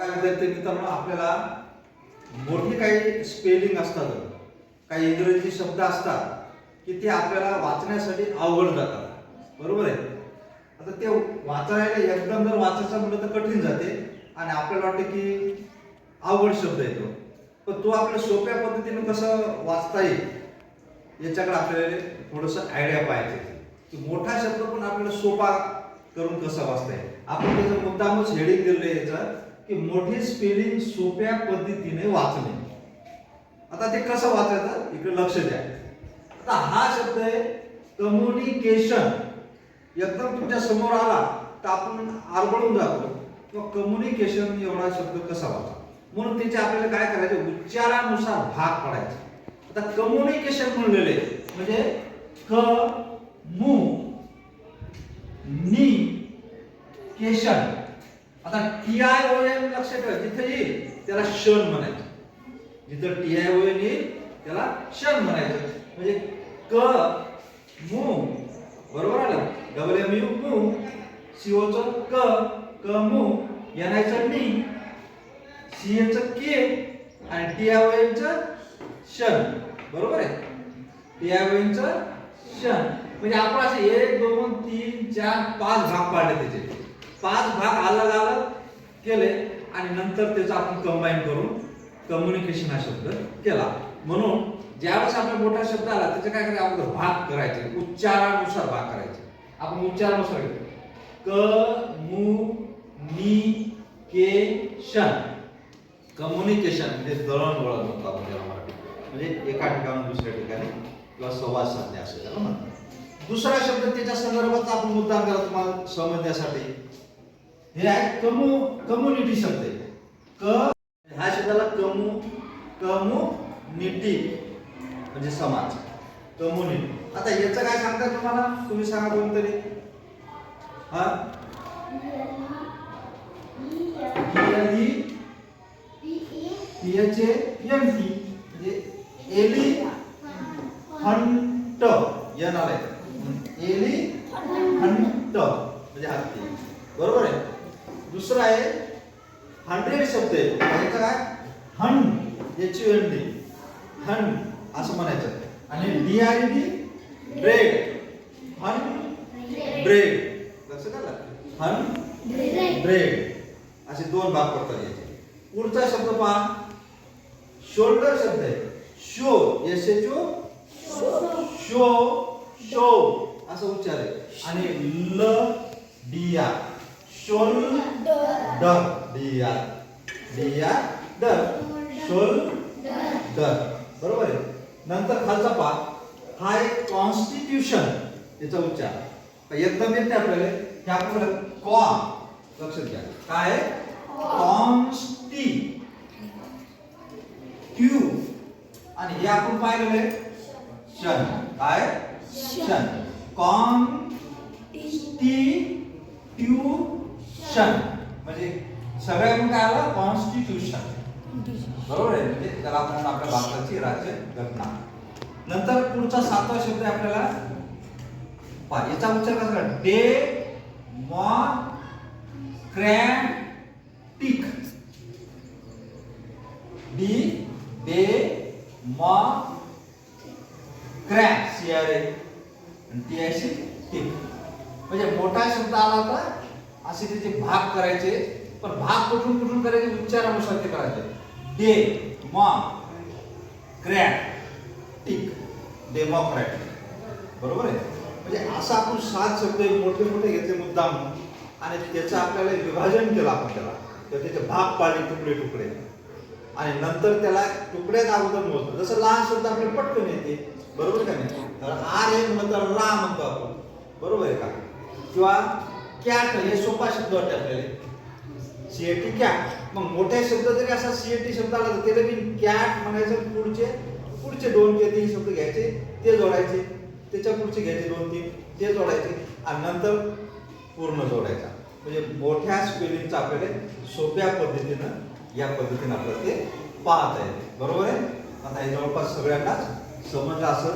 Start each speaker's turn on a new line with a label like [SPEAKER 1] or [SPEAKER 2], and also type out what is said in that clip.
[SPEAKER 1] काय विद्यार्थी मित्रांनो आपल्याला मोठी काही स्पेलिंग असतात. काही इंग्रजी शब्द असतात की ते आपल्याला वाचण्यासाठी अवघड जातात. बरोबर आहे? आता ते वाचायला एकदम जर वाचायचं म्हटलं तर कठीण जाते आणि आपल्याला वाटतं की अवघड शब्द येतो पण तो आपल्या सोप्या पद्धतीने कसं वाचता येईल याच्याकडे आपल्याला थोडंसं आयडिया पाहिजे की मोठा शब्द पण आपल्याला सोपा करून कसा वाचता येईल? आपण त्याचा मुद्दामच हेडिंग दिलं याचा याचं. की मोठी स्पेलिंग सोप्या पद्धतीने वाचणे. आता ते कसं वाचायचं? इकडे लक्ष द्या. आता हा शब्द आहे कम्युनिकेशन एकदम तुमच्यासमोर आला तर आपण आरबळून जातो. किंवा कम्युनिकेशन एवढा शब्द कसा वाचा म्हणून त्याचे आपल्याला काय करायचे? उच्चारानुसार भाग पडायचे. आता कम्युनिकेशन म्हणलेले म्हणजे क मु नी केशन. आता टी आय ओ एन लक्षात ठेवा. तिथे येईल त्याला क्षण म्हणायचं. जिथं टी आय ओ एन येईल त्याला क्षण म्हणायचं. म्हणजे क मु बरोबर आलं? डबल एम यू मू सीओचं क क मु एनआयचं नी सीएचं के आणि टी आय ओ एनचं क्षण. बरोबर आहे? टी आय ओ एनचं क्षण. म्हणजे आपण असे एक दोन तीन चार पाच भाग पाडले त्याचे. पाच भाग अलग अलग केले आणि नंतर त्याचा आपण कंबाईन करून कम्युनिकेशन हा शब्द केला. म्हणून ज्यावेळेस आपला मोठा शब्द आला त्याचे काय करायचं? अगोदर भाग करायचे. उच्चारानुसार भाग करायचे. आपण उच्चारानुसार क मु नी के शन कम्युनिकेशन म्हणजे दळणवळण म्हणतो आपण त्याला मराठी. म्हणजे एका ठिकाणून दुसऱ्या ठिकाणी किंवा संवाद साधणे असं त्याला म्हणतात. दुसरा शब्द त्याच्या संदर्भात आपण मुद्दा करा तुम्हाला समजण्यासाठी हे आहे कमु कम्युनिटी शब्द आहे. क ह्या शब्दाला कमु कम्युनिटी म्हणजे समाज. कम्युनिटी आता याचं काय सांगतात तुम्हाला? तुम्ही सांगा कोणतरी. हा? एच एम टी म्हणजे एली हंट येणार आहे. Elephant. म्हणजे हत्ती. बरोबर आहे? दुसरं आहे हंड्रेड शब्द आहे. याचं काय हन याची एन डी हन असं म्हणायचं. आणि डी आय डी ब्रेड हन ब्रेड कसं झालं हन ब्रेड असे दोन भाग पडतात याचे. पुढचा शब्द पहा. शोल्डर शब्द आहे. Show S H O show show असं उच्चार आहे. आणि ल डिया आर डिया डिया डर शोल डर बरोबर आहे नंतर खालचा पा हा एक कॉन्स्टिट्यूशन याचा उच्चार एकदम येत नाही आपल्याला हे आपल्याला कॉ लक्षात घ्या काय कॉन्स्टी ट्यू आणि हे आपण पाहिलेलं आहे शन काय शन कॉन टी ट्यू शन म्हणजे सगळ्यातून काय आलं कॉन्स्टिट्यूशन बरोबर आहे? म्हणजे त्याला आपण आपल्या भारताची राज्य घटना. नंतर पुढचा सातवा शब्द आहे आपल्याला. पहा याचा उच्चार कसा करा? Democratic D democrat C R A T I C tic म्हणजे मोठा शब्द आला तर असे त्याचे भाग करायचे पण भाग कुठून कुठून करायचे? उच्चारानुसार ते करायचे. डे मॉ क्रॅक टिक डेमोक्रॅटिक. बरोबर आहे? म्हणजे असं आपण सात शब्द मोठे मोठे घेतले मुद्दाम. आणि त्याचं आपल्याला विभाजन केलं आपण त्याला. तर त्याचे भाग पाडले तुकडे तुकडे. आणि नंतर त्याला तुकड्यात अगोदर मोजतो जसं लहान शब्द आपले पटकन येते. बरोबर का नाही? तर आर हे म्हणलं तर रा म्हणतो आपण. बरोबर आहे का? किंवा कॅट हे सोपा शब्द वाटते आपल्याला. C A T cat. मग मोठ्या शब्द जरी असा सीएटी शब्द आला तर त्याला मी कॅट म्हणायचं पुढचे पुढचे दोन ते तीन शब्द घ्यायचे ते जोडायचे त्याच्या पुढचे घ्यायचे दोन तीन ते जोडायचे आणि नंतर पूर्ण जोडायचा. म्हणजे मोठ्या स्पेलिंगचं आपल्याला सोप्या पद्धतीनं या पद्धतीनं आपलं ते पाहता येते बरोबर आहे? आता हे जवळपास सगळ्यांनाच समजलं असं